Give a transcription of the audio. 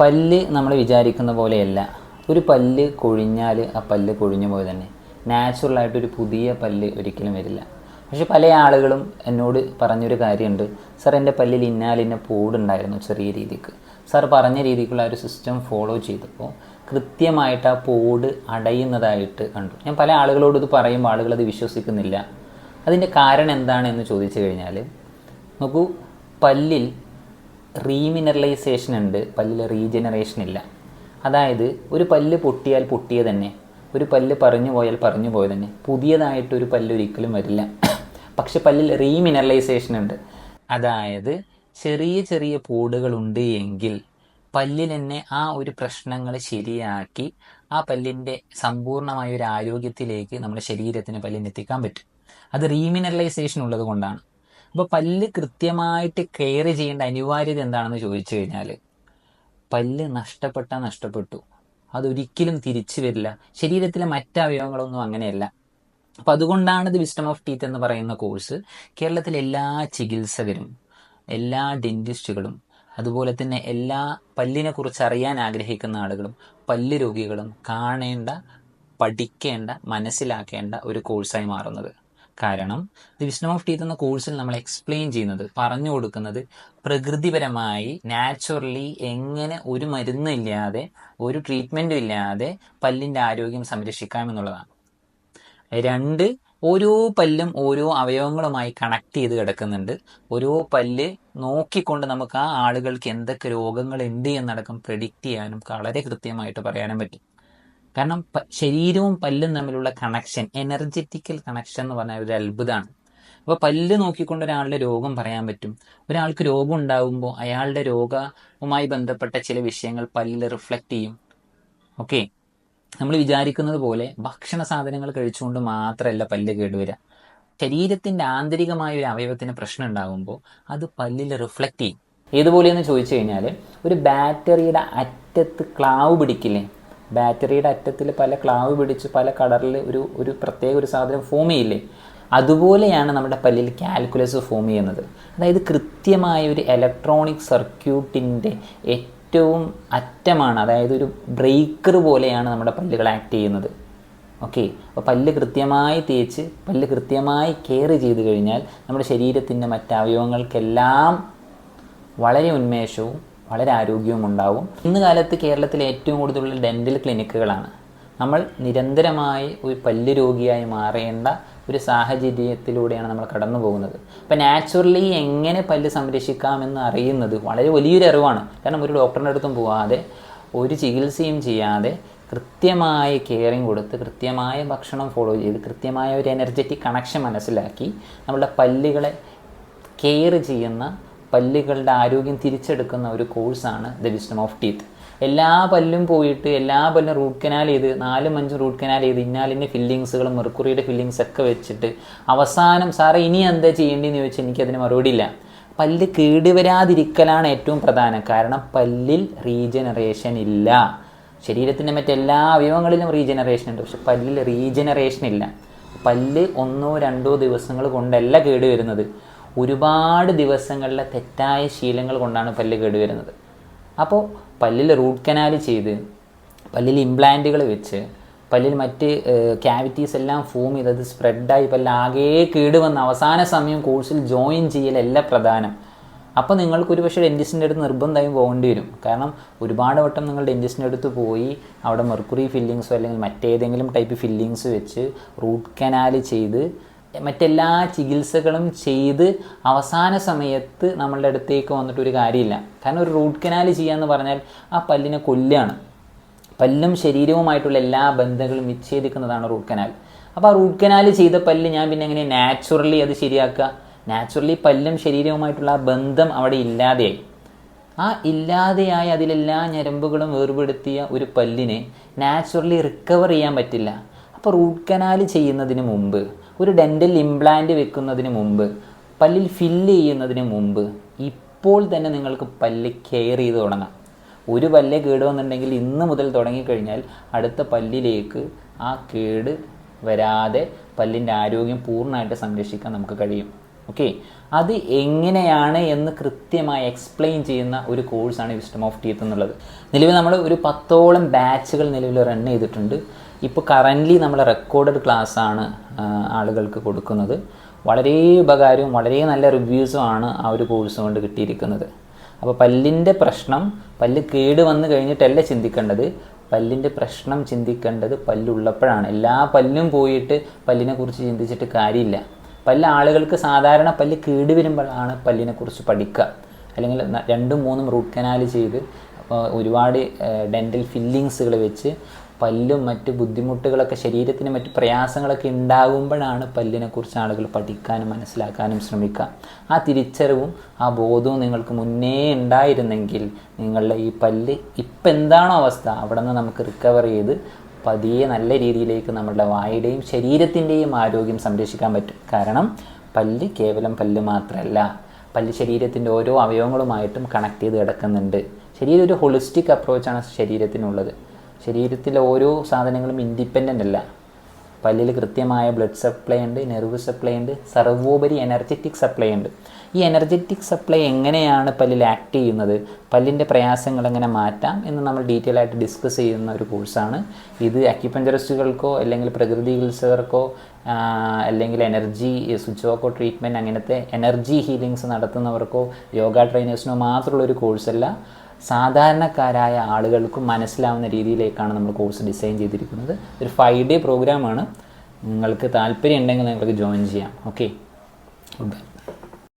പല്ല് നമ്മൾ വിചാരിക്കുന്ന പോലെയല്ല. ഒരു പല്ല് കൊഴിഞ്ഞാൽ ആ പല്ല് കൊഴിഞ്ഞു പോയി തന്നെ. നാച്ചുറലായിട്ട് ഒരു പുതിയ പല്ല് ഒരിക്കലും വരില്ല. പക്ഷെ പല ആളുകളും എന്നോട് പറഞ്ഞൊരു കാര്യമുണ്ട്. സാർ എന്റെ പല്ലിൽ ഇന്നാലിന്ന പോടുണ്ടായിരുന്നു ചെറിയ രീതിക്ക്. സാർ പറഞ്ഞ രീതിക്കുള്ള ഒരു സിസ്റ്റം ഫോളോ ചെയ്തപ്പോൾ കൃത്യമായിട്ട് ആ പോട് അടയുന്നതായിട്ട് കണ്ടു. ഞാൻ പല ആളുകളോട് ഇത് പറയുമ്പോൾ ആളുകൾ അത് വിശ്വസിക്കുന്നില്ല. അതിന്റെ കാരണം എന്താണെന്ന് ചോദിച്ചു കഴിഞ്ഞാൽ നോക്കൂ പല്ലിൽ റീമിനറലൈസേഷൻ ഉണ്ട് പല്ലിൽ റീജനറേഷൻ ഇല്ല. അതായത് ഒരു പല്ല് പൊട്ടിയാൽ പൊട്ടിയ തന്നെ ഒരു പല്ല് പറഞ്ഞു പോയാൽ പറഞ്ഞു പോയ തന്നെ പുതിയതായിട്ട് ഒരു പല്ല് ഒരിക്കലും വരില്ല. പക്ഷെ പല്ലിൽ റീമിനറലൈസേഷൻ ഉണ്ട്. അതായത് ചെറിയ ചെറിയ പൂടുകളുണ്ട് എങ്കിൽ പല്ലിൽ തന്നെ ആ ഒരു പ്രശ്നങ്ങൾ ശരിയാക്കി ആ പല്ലിന്റെ സമ്പൂർണമായ ഒരു ആരോഗ്യത്തിലേക്ക് നമ്മുടെ ശരീരത്തിന് പല്ലിനെത്തിക്കാൻ പറ്റും. അത് റീമിനറലൈസേഷൻ ഉള്ളത് കൊണ്ടാണ്. അപ്പോൾ പല്ല് കൃത്യമായിട്ട് കെയർ ചെയ്യേണ്ട അനിവാര്യത എന്താണെന്ന് ചോദിച്ചു കഴിഞ്ഞാൽ പല്ല് നഷ്ടപ്പെട്ടാൽ നഷ്ടപ്പെട്ടു. അതൊരിക്കലും തിരിച്ചു വരില്ല. ശരീരത്തിലെ മറ്റ് അവയവങ്ങളൊന്നും അങ്ങനെയല്ല. അപ്പം അതുകൊണ്ടാണ് ഇത് വിസ്റ്റം ഓഫ് ടീത്ത് എന്ന് പറയുന്ന കോഴ്സ് കേരളത്തിലെ എല്ലാ ചികിത്സകരും എല്ലാ ഡെന്റിസ്റ്റുകളും അതുപോലെ തന്നെ എല്ലാ പല്ലിനെ കുറിച്ച് അറിയാൻ ആഗ്രഹിക്കുന്ന ആളുകളും പല്ല് രോഗികളും കാണേണ്ട പഠിക്കേണ്ട മനസ്സിലാക്കേണ്ട ഒരു കോഴ്സായി മാറുന്നത്. കാരണം ദി വിസ്ഡം ഓഫ് ടീത്ത് എന്ന കോഴ്സിൽ നമ്മൾ എക്സ്പ്ലെയിൻ ചെയ്യുന്നത് പറഞ്ഞു കൊടുക്കുന്നത് പ്രകൃതിപരമായി നാച്ചുറലി എങ്ങനെ ഒരു മരുന്നും ഇല്ലാതെ ഒരു ട്രീറ്റ്മെന്റും ഇല്ലാതെ പല്ലിന്റെ ആരോഗ്യം സംരക്ഷിക്കാമെന്നുള്ളതാണ് രണ്ട് ഓരോ പല്ലും ഓരോ അവയവങ്ങളുമായി കണക്ട് ചെയ്ത് കിടക്കുന്നുണ്ട്. ഓരോ പല്ല് നോക്കിക്കൊണ്ട് നമുക്ക് ആ ആളുകൾക്ക് എന്തൊക്കെ രോഗങ്ങൾ ഉണ്ട് എന്നടക്കം പ്രെഡിക്റ്റ് ചെയ്യാനും വളരെ കൃത്യമായിട്ട് പറയാനും പറ്റും. കാരണം ശരീരവും പല്ലും തമ്മിലുള്ള കണക്ഷൻ എനർജറ്റിക്കൽ കണക്ഷൻ എന്ന് പറഞ്ഞാൽ ഒരു അത്ഭുതമാണ്. അപ്പോൾ പല്ല് നോക്കിക്കൊണ്ട് ഒരാളുടെ രോഗം പറയാൻ പറ്റും. ഒരാൾക്ക് രോഗം ഉണ്ടാകുമ്പോൾ അയാളുടെ രോഗവുമായി ബന്ധപ്പെട്ട ചില വിഷയങ്ങൾ പല്ലിൽ റിഫ്ലക്റ്റ് ചെയ്യും. ഓക്കെ നമ്മൾ വിചാരിക്കുന്നത് പോലെ ഭക്ഷണ സാധനങ്ങൾ കഴിച്ചുകൊണ്ട് മാത്രമല്ല പല്ല് കേടുവരിക ശരീരത്തിന്റെ ആന്തരികമായ ഒരു അവയവത്തിന് പ്രശ്നം ഉണ്ടാകുമ്പോൾ അത് പല്ലിൽ റിഫ്ലക്റ്റ് ചെയ്യും. ഏതുപോലെയെന്ന് ചോദിച്ചു കഴിഞ്ഞാൽ ഒരു ബാറ്ററിയുടെ അറ്റത്ത് ക്ലാവ് പിടിക്കില്ലേ? ബാറ്ററിയുടെ അറ്റത്തിൽ പല ക്ലാവ് പിടിച്ച് പല കളറിൽ ഒരു ഒരു പ്രത്യേക ഒരു സാധനം ഫോം ചെയ്യില്ലേ? അതുപോലെയാണ് നമ്മുടെ പല്ലിൽ കാൽക്കുലസ് ഫോം ചെയ്യുന്നത്. അതായത് കൃത്യമായ ഒരു ഇലക്ട്രോണിക് സർക്യൂട്ടിന്റെ ഏറ്റവും അറ്റമാണ് അതായത് ഒരു ബ്രേക്കർ പോലെയാണ് നമ്മുടെ പല്ലുകൾ ആക്ട് ചെയ്യുന്നത്. ഓക്കെ അപ്പോൾ പല്ല് കൃത്യമായി തേച്ച് പല്ല് കൃത്യമായി കെയർ ചെയ്ത് കഴിഞ്ഞാൽ നമ്മുടെ ശരീരത്തിന്റെ മറ്റവയവങ്ങൾക്കെല്ലാം വളരെ ഉന്മേഷവും വളരെ ആരോഗ്യവും ഉണ്ടാവും. ഇന്ന് കാലത്ത് കേരളത്തിൽ ഏറ്റവും കൂടുതലുള്ള ഡെന്റൽ ക്ലിനിക്കുകളാണ് നമ്മൾ നിരന്തരമായി ഒരു പല്ല് രോഗിയായി മാറേണ്ട ഒരു സാഹചര്യത്തിലൂടെയാണ് നമ്മൾ കടന്നു പോകുന്നത്. അപ്പം നാച്ചുറലി എങ്ങനെ പല്ല് സംരക്ഷിക്കാമെന്ന് അറിയുന്നത് വളരെ വലിയൊരു അറിവാണ്. കാരണം ഒരു ഡോക്ടറിന്റെ അടുത്തും പോവാതെ ഒരു ചികിത്സയും ചെയ്യാതെ കൃത്യമായ കെയറിങ് കൊടുത്ത് കൃത്യമായ ഭക്ഷണം ഫോളോ ചെയ്ത് കൃത്യമായ ഒരു എനർജറ്റിക് കണക്ഷൻ മനസ്സിലാക്കി നമ്മുടെ പല്ലുകളെ കെയർ ചെയ്യുന്ന പല്ലുകളുടെ ആരോഗ്യം തിരിച്ചെടുക്കുന്ന ഒരു കോഴ്സാണ് ദ വിസ്ഡം ഓഫ് ടീത്ത്. എല്ലാ പല്ലും പോയിട്ട് എല്ലാ പല്ലും റൂട്ട് കനാൽ ചെയ്ത് നാലും അഞ്ചും റൂട്ട് കനാൽ ചെയ്ത് ഇന്നാലിന്റെ ഫില്ലിങ്സുകളും മെർക്കുറിയുടെ ഫില്ലിങ്സ് ഒക്കെ വെച്ചിട്ട് അവസാനം സാറേ ഇനി എന്താ ചെയ്യേണ്ടതെന്ന് ചോദിച്ചാൽ എനിക്കതിന് മറുപടി ഇല്ല. പല്ല് കേടുവരാതിരിക്കലാണ് ഏറ്റവും പ്രധാനം. കാരണം പല്ലിൽ റീജനറേഷൻ ഇല്ല. ശരീരത്തിന്റെ മറ്റെല്ലാ അവയവങ്ങളിലും റീജനറേഷൻ ഉണ്ട്. പക്ഷെ പല്ലിൽ റീജനറേഷൻ ഇല്ല. പല്ല് ഒന്നോ രണ്ടോ ദിവസങ്ങൾ കൊണ്ടല്ല കേടുവരുന്നത് ഒരുപാട് ദിവസങ്ങളിലെ തെറ്റായ ശീലങ്ങൾ കൊണ്ടാണ് പല്ല് കേടുവരുന്നത്. അപ്പോൾ പല്ലിൽ റൂട്ട് കനാൽ ചെയ്ത് പല്ലിൽ ഇംപ്ലാന്റുകൾ വെച്ച് പല്ലിൽ മറ്റ് ക്യാവിറ്റീസ് എല്ലാം ഫോം ചെയ്ത് അത് സ്പ്രെഡായി പല്ലാകെ കേടുവന്ന് അവസാന സമയം കോഴ്സിൽ ജോയിൻ ചെയ്യലല്ല പ്രധാനം. അപ്പോൾ നിങ്ങൾക്ക് ഒരു പക്ഷേ ഡെന്റിസ്റ്റിന്റെ അടുത്ത് നിർബന്ധമായും പോകേണ്ടി വരും. കാരണം ഒരുപാട് വട്ടം നിങ്ങൾ ഡെന്റിസ്റ്റിന്റെ അടുത്ത് പോയി അവിടെ മെർക്കുറി ഫില്ലിങ്സോ അല്ലെങ്കിൽ മറ്റേതെങ്കിലും ടൈപ്പ് ഫില്ലിങ്സ് വെച്ച് റൂട്ട് കനാൽ ചെയ്ത് മറ്റെല്ലാ ചികിത്സകളും ചെയ്ത് അവസാന സമയത്ത് നമ്മളുടെ അടുത്തേക്ക് വന്നിട്ട് ഒരു കാര്യമില്ല. കാരണം ഒരു റൂട്ട് കനാൽ ചെയ്യാന്ന് പറഞ്ഞാൽ ആ പല്ലിനെ കൊല്ലാണ് പല്ലും ശരീരവുമായിട്ടുള്ള എല്ലാ ബന്ധങ്ങളും വിച്ഛേദിക്കുന്നതാണ് റൂട്ട് കനാൽ അപ്പോൾ ആ റൂട്ട് കനാൽ ചെയ്ത പല്ല് ഞാൻ പിന്നെ എങ്ങനെ നാച്ചുറലി അത് ശരിയാക്കുക? നാച്ചുറലി പല്ലും ശരീരവുമായിട്ടുള്ള ആ ബന്ധം അവിടെ ഇല്ലാതെയായി. ആ ഇല്ലാതെയായി അതിലെല്ലാ ഞരമ്പുകളും വേർപെടുത്തിയ ഒരു പല്ലിനെ നാച്ചുറലി റിക്കവർ ചെയ്യാൻ പറ്റില്ല. അപ്പോൾ റൂട്ട് കനാൽ ചെയ്യുന്നതിന് മുമ്പ് ഒരു ഡെന്റൽ ഇംപ്ലാന്റ് വെക്കുന്നതിന് മുമ്പ് പല്ലിൽ ഫില്ല് ചെയ്യുന്നതിന് മുമ്പ് ഇപ്പോൾ തന്നെ നിങ്ങൾക്ക് പല്ല് കെയർ ചെയ്ത് തുടങ്ങാം. ഒരു പല്ല് കേട് വന്നിട്ടുണ്ടെങ്കിൽ ഇന്ന് മുതൽ തുടങ്ങിക്കഴിഞ്ഞാൽ അടുത്ത പല്ലിലേക്ക് ആ കേട് വരാതെ പല്ലിന്റെ ആരോഗ്യം പൂർണമായിട്ട് സംരക്ഷിക്കാൻ നമുക്ക് കഴിയും. ഓക്കെ അത് എങ്ങനെയാണ് എന്ന് കൃത്യമായി എക്സ്പ്ലെയിൻ ചെയ്യുന്ന ഒരു കോഴ്സാണ് വിസ്റ്റം ഓഫ് ടീത്ത് എന്നുള്ളത്. നിലവിൽ നമ്മൾ ഒരു പത്തോളം ബാച്ചുകൾ നിലവിൽ റൺ ചെയ്തിട്ടുണ്ട്. ഇപ്പോൾ കറന്റ്ലി നമ്മൾ റെക്കോർഡഡ് ക്ലാസ്സാണ് ആളുകൾക്ക് കൊടുക്കുന്നത്. വളരെ ഉപകാരവും വളരെ നല്ല റിവ്യൂസും ആണ് ആ ഒരു കോഴ്സ് കൊണ്ട് കിട്ടിയിരിക്കുന്നത്. അപ്പോൾ പല്ലിന്റെ പ്രശ്നം പല്ല് കേട് വന്നു കഴിഞ്ഞിട്ടല്ല ചിന്തിക്കേണ്ടത്. പല്ലിന്റെ പ്രശ്നം ചിന്തിക്കേണ്ടത് പല്ലുള്ളപ്പോഴാണ്. എല്ലാ പല്ലും പോയിട്ട് പല്ലിനെ കുറിച്ച് ചിന്തിച്ചിട്ട് കാര്യമില്ല. പല്ല് ആളുകൾക്ക് സാധാരണ പല്ല് കേട് വരുമ്പോഴാണ് പല്ലിനെ കുറിച്ച് പഠിക്കുക. അല്ലെങ്കിൽ രണ്ടും മൂന്നും റൂട്ട് കനാൽ ചെയ്ത് ഒരുപാട് ഡെന്റൽ ഫില്ലിങ്സുകൾ വെച്ച് പല്ലും മറ്റ് ബുദ്ധിമുട്ടുകളൊക്കെ ശരീരത്തിന് മറ്റ് പ്രയാസങ്ങളൊക്കെ ഉണ്ടാകുമ്പോഴാണ് പല്ലിനെക്കുറിച്ച് ആളുകൾ പഠിക്കാനും മനസ്സിലാക്കാനും ശ്രമിക്കുക. ആ തിരിച്ചറിവും ആ ബോധവും നിങ്ങൾക്ക് മുന്നേ ഉണ്ടായിരുന്നെങ്കിൽ നിങ്ങളുടെ ഈ പല്ല് ഇപ്പം എന്താണോ അവസ്ഥ അവിടെ നിന്ന് നമുക്ക് റിക്കവർ ചെയ്ത് പതിയെ നല്ല രീതിയിലേക്ക് നമ്മുടെ വായുടെയും ശരീരത്തിന്റെയും ആരോഗ്യം സംരക്ഷിക്കാൻ പറ്റും. കാരണം പല്ല് കേവലം പല്ല് മാത്രമല്ല പല്ല് ശരീരത്തിന്റെ ഓരോ അവയവങ്ങളുമായിട്ടും കണക്ട് ചെയ്ത് കിടക്കുന്നുണ്ട്. ശരീരം ഒരു ഹോളിസ്റ്റിക് അപ്രോച്ചാണ് ശരീരത്തിനുള്ളത്. ശരീരത്തിലെ ഓരോ സാധനങ്ങളും ഇൻഡിപെൻഡന്റ് അല്ല. പല്ലിൽ കൃത്യമായ ബ്ലഡ് സപ്ലൈ ഉണ്ട് നെർവ് സപ്ലൈ ഉണ്ട് സർവോപരി എനർജറ്റിക് സപ്ലൈ ഉണ്ട്. ഈ എനർജറ്റിക് സപ്ലൈ എങ്ങനെയാണ് പല്ലിൽ ആക്ട് ചെയ്യുന്നത്? പല്ലിന്റെ പ്രയാസങ്ങൾ എങ്ങനെ മാറ്റാം എന്ന് നമ്മൾ ഡീറ്റെയിൽ ആയിട്ട് ഡിസ്കസ് ചെയ്യുന്ന ഒരു കോഴ്സാണ് ഇത് അക്യുപഞ്ചറിസ്റ്റുകൾക്കോ അല്ലെങ്കിൽ പ്രകൃതി ചികിത്സകർക്കോ അല്ലെങ്കിൽ എനർജി സ്വിച്ച് ഓക്കോ ട്രീറ്റ്മെന്റ് അങ്ങനത്തെ എനർജി ഹീലിങ്സ് നടത്തുന്നവർക്കോ യോഗ ട്രെയിനേഴ്സിനോ മാത്രമുള്ള ഒരു കോഴ്സല്ല സാധാരണക്കാരായ ആളുകൾക്കും മനസ്സിലാവുന്ന രീതിയിലേക്കാണ് നമ്മൾ കോഴ്സ് ഡിസൈൻ ചെയ്തിരിക്കുന്നത്. ഒരു ഫൈവ് ഡേ പ്രോഗ്രാമാണ് നിങ്ങൾക്ക് താല്പര്യം ഉണ്ടെങ്കിൽ നിങ്ങൾക്ക് ജോയിൻ ചെയ്യാം. Okay good bye